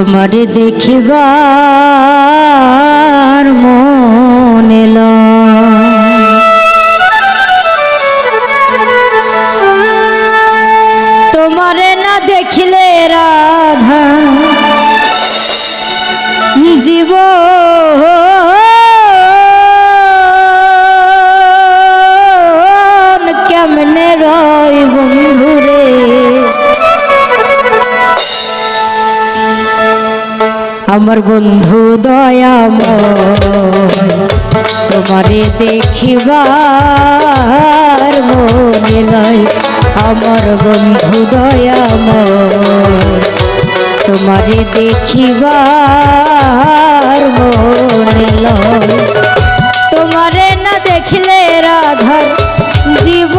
তোমার দেখিবার মনে তোমারে না দেখিলে রাধা জীব। কেমনে রয় বন্ধুরে আমার বন্ধু দয়াময়, তোমারে দেখিবার মনে লয় আমার বন্ধু দয়াময়, তোমারে দেখিবার মনে লয় তোমারে না দেখিলে রাধার জীব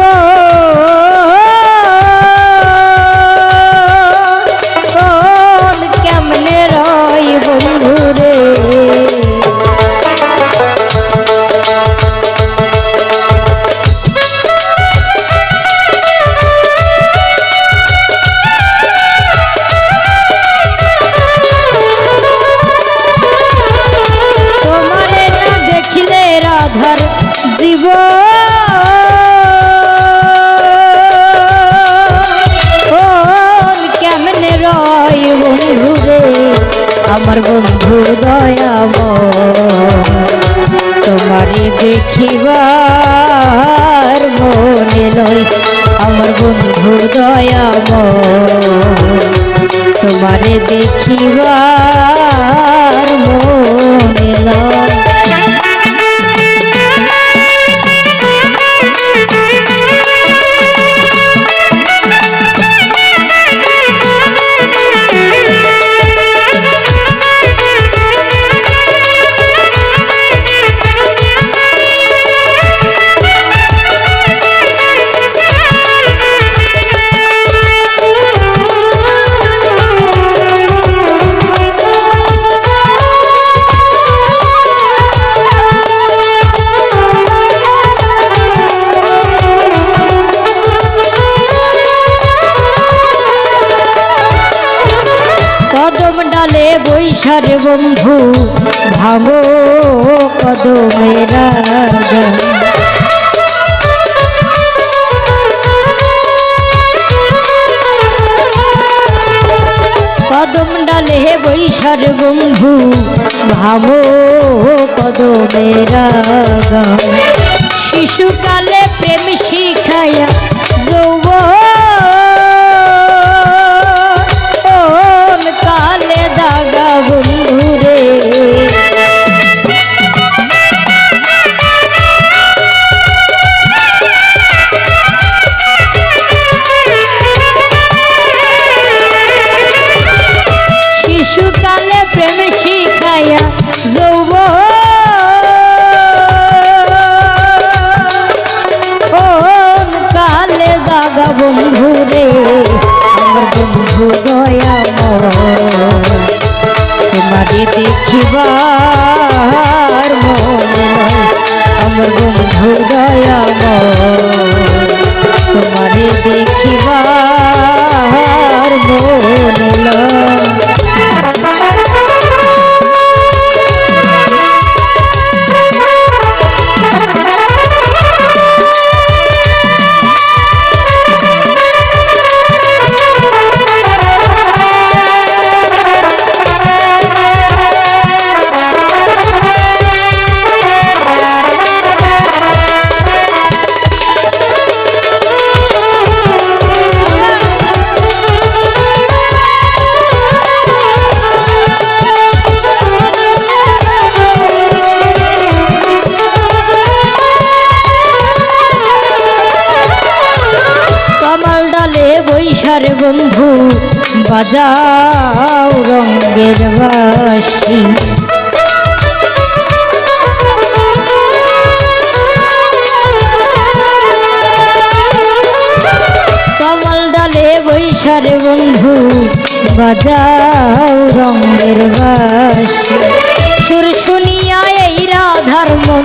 আমার বন্ধু দয়াম তোমারে দেখিবার মনে লয় আমার বন্ধু দয়াম তোমারে দেখিবার মনে লয় বৈশার বন্ধু, ভাঙো কদমেরা কদম ডালে হে বৈশার বন্ধু, ভাঙো কদমেরা শিশুকালে প্রেম শিখায়া যৌব বন্ধুরে আমার বন্ধু দয়া তোমারে দেখিবার মনে আমার বন্ধু দয়া বৈশার বন্ধু, বাজাও রঙ্গের বাসি কমল ডালে বৈশার বন্ধু, বাজাও রঙ্গের বাসি সুর শুনিয়া এই রাধার মন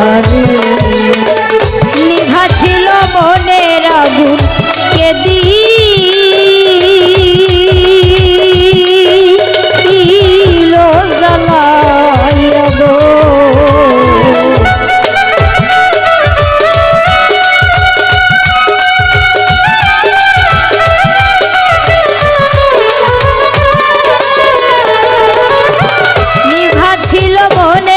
মনেতে ছিল মনের আগুন কে দিল গো নিভা ছিল মনে